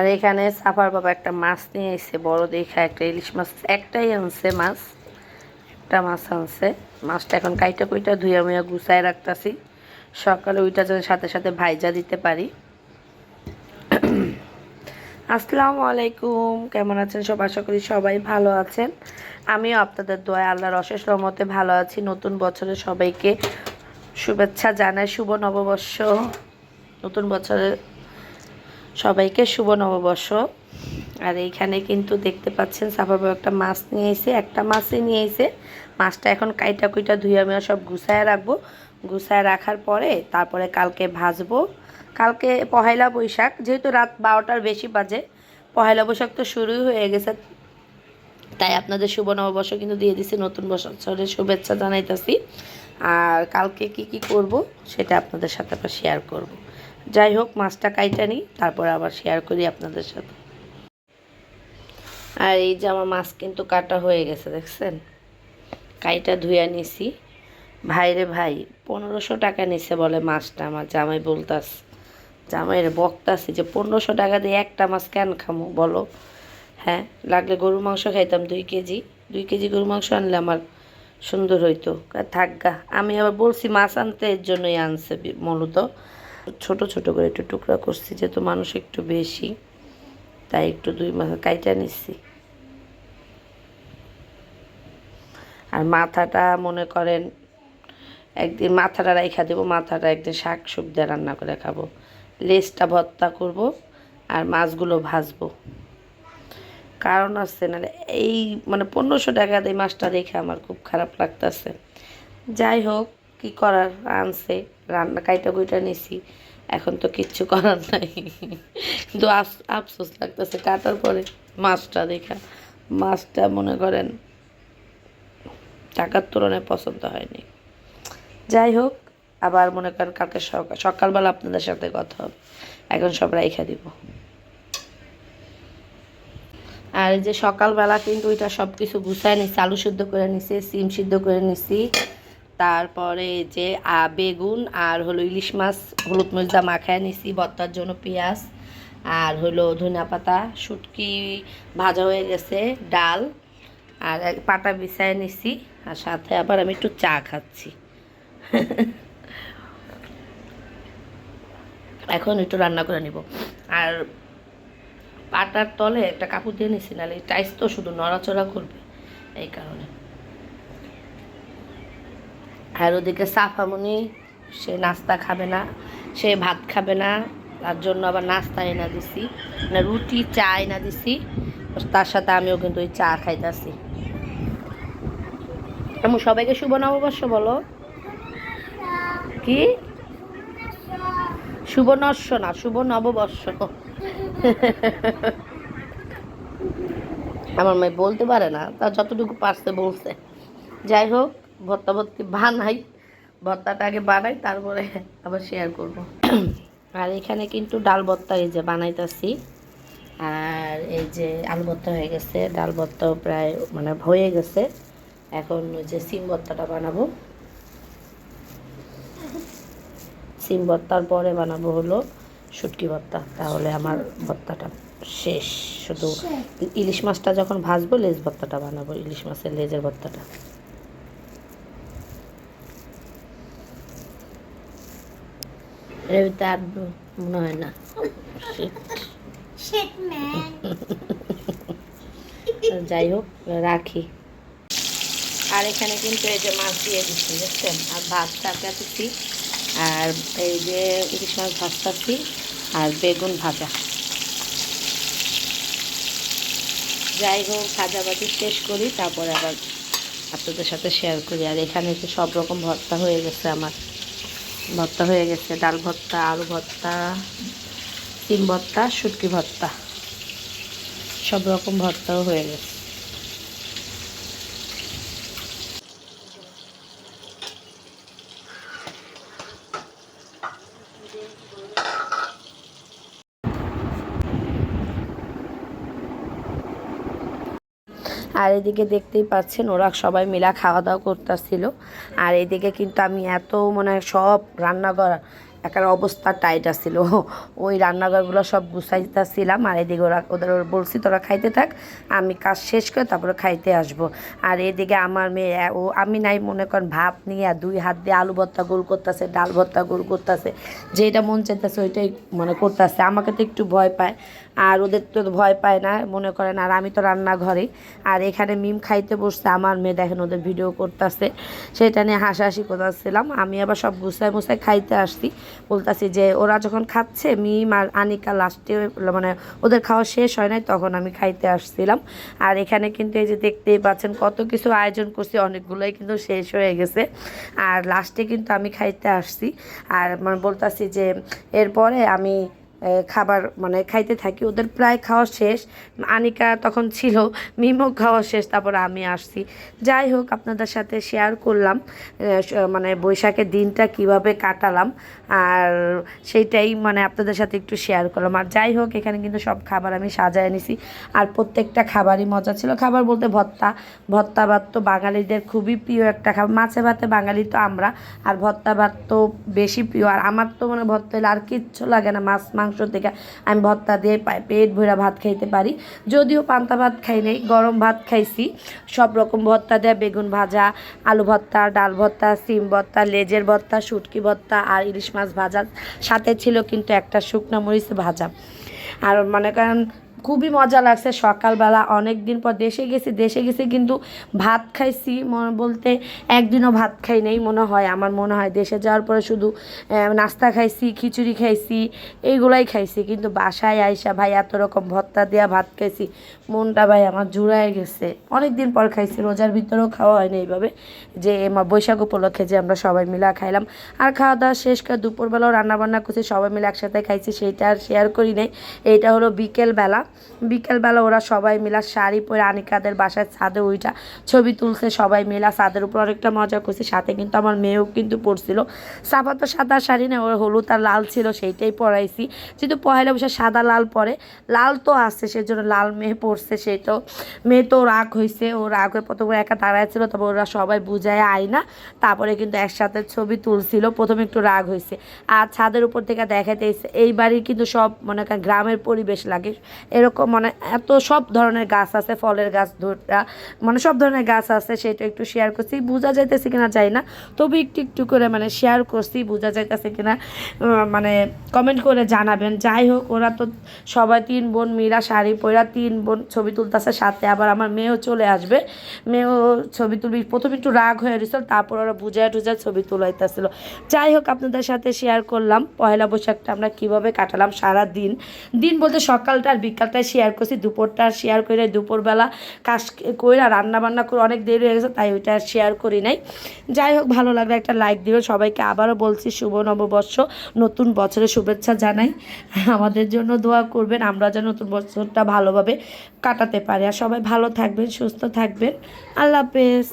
আর এখানে সাফার বাবা একটা মাছ নিয়ে এসে, বড় দেখা একটা ইলিশ মাছ, একটাই আনছে মাছ, একটা মাছ আনছে। মাছটা এখন কাইটা কুইটা ধুইয়া মুইয়া গুছায় রাখতাছি। সকালে ওইটা যেন সাথে সাথে ভাইজা দিতে পারি। আসসালামু আলাইকুম, কেমন আছেন সব? আশা করি সবাই ভালো আছেন। আমিও আপনাদের দোয়া আল্লাহর অশেষ রহমতে ভালো আছি। নতুন বছরে সবাইকে শুভেচ্ছা জানাই, শুভ নববর্ষ। নতুন বছরে সবাইকে শুভ নববর্ষ। আর এইখানে কিন্তু দেখতে পাচ্ছেন সাফার একটা মাছ নিয়ে এসে, একটা মাছই নিয়ে এসে মাছটা এখন কাইটা কুইটা ধুয়ে আমি সব গুছায় রাখব। গুছায় রাখার পরে তারপরে কালকে ভাজবো। কালকে পহেলা বৈশাখ, যেহেতু রাত বারোটার বেশি বাজে, পহেলা বৈশাখ তো শুরুই হয়ে গেছে। তাই আপনাদের শুভ নববর্ষ কিন্তু দিয়ে দিছি নতুন বছরের শুভেচ্ছা জানাইতেছি। আর কালকে কি কি করব সেটা আপনাদের সাথে শেয়ার করব। যাই হোক, মাছটা কাইটা নিই, তারপর আবার শেয়ার করি আপনাদের সাথে। আর এই যে আমার মাছ কিন্তু কাটা হয়ে গেছে, দেখছেন? কাইটা ধুয়ে নিছি। ভাইরে ভাই, পনেরোশো টাকা নিছে বলে মাছটা আমার জামাই বলতাস। জামাইয়ের বকতাছি যে, পনেরোশো টাকা দিয়ে একটা মাছ কেন খামো, বলো? হ্যাঁ লাগলে গরু মাংস খাইতাম দুই কেজি। দুই কেজি গরু মাংস আনলে আমার সুন্দর হইতো। থাকগা আমি আবার বলছি মাছ আনতে এর জন্যই আনছে মূলত। ছোট ছোট করে একটু টুকরা করছি, যেহেতু মানুষ একটু বেশি, তাই একটু দুই মাথা কাইটা নিচ্ছি। আর মাথাটা মনে করেন, একদিন মাথাটা রাইখা দেবো, মাথাটা একদিন শাক সবজি রান্না করে খাব। লেজটা ভর্তা করব আর মাছগুলো ভাজবো। কারণ আছে না, এই মানে পনেরোশো টাকা দিয়ে মাছটা দেখে আমার খুব খারাপ লাগতেছে। যাই হোক কি করার? আনছে, রান্না কাইটা কুইটা নিছি। এখন তো কিচ্ছু করার নাই। কিন্তু আফসোস লাগতেছে, কাটার পরে মাছটা দেখা। মাছটা মনে করেন টাকার তুলনায় পছন্দ হয়নি। যাই হোক, আবার মনে করেন কালকে সকাল, সকালবেলা আপনাদের সাথে কথা হবে। এখন সব রাইখা দিব। আর যে সকালবেলা কিন্তু ওইটা সব কিছু গুছায় নিছি, আলু সিদ্ধ করে নিছি, সিম সিদ্ধ করে নিছি। তারপরে যে বেগুন আর হলো ইলিশ মাছ, হলুদ মরিচা মাখায় নিছি, ভর্তার জন্য পেঁয়াজ আর হলো ধনিয়া পাতা, শুটকি ভাজা হয়ে গেছে, ডাল আর পাটা বিছায় নিছি আর সাথে আবার আমি একটু চা খাচ্ছি। এখন একটু রান্না করে নিব। আর পাটার তলে একটা কাপড় দিয়ে নিছি, নাহলে টাইস তো শুধু নড়াচড়া করবে, এই কারণে। আর ওদিকে সাফামনি সে নাস্তা খাবে না, সে ভাত খাবে না, তার জন্য আবার নাস্তা এনে দিছি মানে রুটি, চা এনে দিছি, তার সাথে আমিও কিন্তু ওই চা খাইতেছি। আমি সবাইকে শুভ নববর্ষ বলো। কি? শুভ নর্ষ না শুভ নববর্ষ। আমার মেয়ে বলতে পারে না তা যতটুকু পারছে বলছে। যাই হোক ভর্তা ভর্তি বানাই? ভর্তাটা আগে বানাই তারপরে আবার শেয়ার করব। আর এখানে কিন্তু ডাল ভর্তা এই যে বানাইতেছি। আর এই যে আলু ভর্তা হয়ে গেছে ডাল ভর্তাও প্রায় মানে হয়ে গেছে। এখন ওই যে সিম ভর্তাটা বানাবো। সিম ভর্তার পরে বানাবো হলো শুটকি ভর্তা। তাহলে আমার ভর্তাটা শেষ। শুধু ইলিশ মাছটা যখন ভাজবো লেজ ভর্তাটা বানাবো ইলিশ মাছের লেজের ভর্তাটা। রবিতে আর মনে হয় না। Shit. Shit, man. যাই হোক রাখি। আর এখানে কিন্তু এই যে মাছ দিয়ে দিচ্ছি বুঝছেন? আর ভাত চাপাতেছি আর এই যে ইলিশ মাছ ভাজতাছি আর বেগুন ভাজা। যাই হোক ভাজাভাজি শেষ করি তারপরে আবার আপনাদের সাথে শেয়ার করি। আর এখানে তো সব রকম ভর্তা হয়ে গেছে আমার। ভর্তা হয়ে গেছে, ডাল ভর্তা, আলু ভর্তা সিম ভর্তা, শুটকি ভর্তা, সব রকম ভর্তাও হয়ে গেছে। আর এদিকে দেখতেই পাচ্ছেন ওরা সবাই মিলা খাওয়া দাওয়া করতেছিল। আর এদিকে কিন্তু আমি এত মানে সব রান্না করা একার অবস্থা টাইট আসছিল ওই রান্নাঘরগুলো সব গুছাইতেছিলাম আর এদিকে ওরা, ওদের বলছি, তোরা খাইতে থাক, আমি কাজ শেষ করে তারপরে খাইতে আসব। আর এদিকে আমার মেয়ে, ও, আমি নাই মনে করেন ভাত নিয়ে দুই হাত দিয়ে আলু ভর্তা গোল করতেছে, ডাল ভর্তা গোল করতেছে যেটা মন চাইতেছে ওইটাই মানে করতেছে। আমাকে তো একটু ভয় পায়। আর ওদের তো ভয় পায় না, মনে করেন আর আমি তো রান্নাঘরে। আর এখানে মিম খাইতে বসছে, আমার মেয়ে দেখেন ওদের ভিডিও করতেছে। সেটা নিয়ে হাসাহাসি করতেছিলাম। আমি আবার সব গুছায় মুছায় খাইতে আসছি। বলতেছি যে, ওরা যখন খাচ্ছে, মিম আর আনিকা লাস্টে মানে ওদের খাওয়া শেষ হয় নাই, তখন আমি খাইতে আসছিলাম। আর এখানে কিন্তু এই যে দেখতেই পাচ্ছেন, কত কিছু আয়োজন করছি, অনেকগুলোই কিন্তু শেষ হয়ে গেছে। আর লাস্টে কিন্তু আমি খাইতে আসছি। আর মানে বলতেছি যে, এরপরে আমি খাবার মানে খাইতে থাকি। ওদের প্রায় খাওয়া শেষ। আনিকা তখন ছিল মিমও খাওয়া শেষ, তারপর আমি আসছি। যাই হোক, আপনাদের সাথে শেয়ার করলাম মানে বৈশাখের দিনটা কীভাবে কাটালাম। আর সেইটাই মানে আপনাদের সাথে একটু শেয়ার করলাম। আর যাই হোক, এখানে কিন্তু সব খাবার আমি সাজায় নিছি। আর প্রত্যেকটা খাবারই মজা ছিল। খাবার বলতে ভত্তা ভর্তা ভাত তো বাঙালিদের খুবই প্রিয় একটা খাবার। মাছে ভাতে বাঙালি তো আমরা। আর ভর্তা ভাত তো বেশি প্রিয়। আর আমার তো মানে হলে আর কিচ্ছু লাগে না। মাছ, মাংস থেকে আমি ভর্তা দিয়ে পেট ভরা ভাত খাইতে পারি। যদিও পান্তা ভাত খাই নাই, গরম ভাত খাইছি। সব রকম ভর্তা দেয়া, বেগুন ভাজা, আলু ভর্তা, ডাল ভর্তা, সিম ভর্তা, লেজের ভর্তা, শুটকি ভর্তা আর ইলিশ মাছ ভাজা সাথে ছিল কিন্তু একটা শুকনো মরিচ ভাজা। আর মনে করেন খুবই মজা লাগছে সকালবেলা। অনেক দিন পর দেশে গেছি দেশে গেছি কিন্তু ভাত খাইছি মনে বলতে একদিনও ভাত খাই নাই মনে হয়। আমার মনে হয় দেশে যাওয়ার পরে শুধু নাস্তা খাইছি, খিচুড়ি খাইছি, এইগুলাই খাইছি। কিন্তু বাসায় আইসা ভাই এত রকম ভত্তা দেওয়া ভাত খাইছি, মনটা ভাই আমার জুড়ায় গেছে। অনেক দিন পর খাইছি, রোজার ভিতরেও খাওয়া হয়নি এইভাবে। যে বৈশাখ উপলক্ষে যে আমরা সবাই মিলে খাইলাম। আর খাওয়া দাওয়া শেষ করে দুপুরবেলাও রান্নাবান্না করছি, সবাই মিলে একসাথে খাইছি, সেইটা আর শেয়ার করি নাই। এইটা হলো বিকেলবেলা। বিকেলবেলা ওরা সবাই মিলা শাড়ি পরে আনিকাদের বাসায় ছাদে ওইটা ছবি তুলছে, সবাই মিলা ছাদের উপর অনেকটা মজা করছি। সাথে কিন্তু আমার মেয়েও কিন্তু পড়ছিল। সাফা তো সাদা শাড়ি না, ওর হলুদ আর লাল ছিল, সেইটাই পরাইছি। যেহেতু পয়লা বসে সাদা লাল পরে, লাল তো আছে, সেজন্য লাল মেয়ে পড়ছে তো। মেয়ে তো রাগ হয়েছে ও রাগ হয়ে প্রথমে একা দাঁড়ায় ছিল, তবে ওরা সবাই বুঝায় আয় না। তারপরে কিন্তু একসাথে ছবি তুলছিল, প্রথমে একটু রাগ হয়েছে আর ছাদের উপর থেকে দেখাতে এই বাড়ির কিন্তু সব মনে করেন গ্রামের পরিবেশ লাগে। এরকম মানে এত সব ধরনের গাছ আছে, ফলের গাছ ধরা মানে সব ধরনের গাছ আছে, সেটা একটু শেয়ার করছি। বোঝা যাইতেছে কিনা যাই না, তবে একটু একটু করে মানে শেয়ার করছি, বোঝা যাইতেছে কিনা মানে কমেন্ট করে জানাবেন। যাই হোক, ওরা তো সবাই তিন বোন মীরা শাড়ি পরা তিন বোন ছবি তুলতেছে সাথে, আবার আমার মেয়েও চলে আসবে। মেয়েও ছবি তুলবি, প্রথমে একটু রাগ হয়ে গেছিল তারপর ওরা বুঝায় টুজায় ছবি তুলাইতেছিল। যাই হোক, আপনাদের সাথে শেয়ার করলাম পয়লা বৈশাখটা আমরা কীভাবে কাটালাম সারা দিন দিন বলতে সকালটা আর বিকালটায় শেয়ার করছি, দুপুরটা শেয়ার করে দুপুরবেলা কাজ কইরা রান্না বান্না করে অনেক দেরি হয়ে গেছে, তাই ওইটা শেয়ার করি নাই। যাই হোক, ভালো লাগলে একটা লাইক দিবেন সবাইকে আবারও বলছি শুভ নববর্ষ, নতুন বছরের শুভেচ্ছা জানাই। আমাদের জন্য দোয়া করবেন, আমরা যেন নতুন বছরটা ভালোভাবে কাটাতে পারি। আর সবাই ভালো থাকবেন, সুস্থ থাকবেন। আল্লাহ হাফেজ।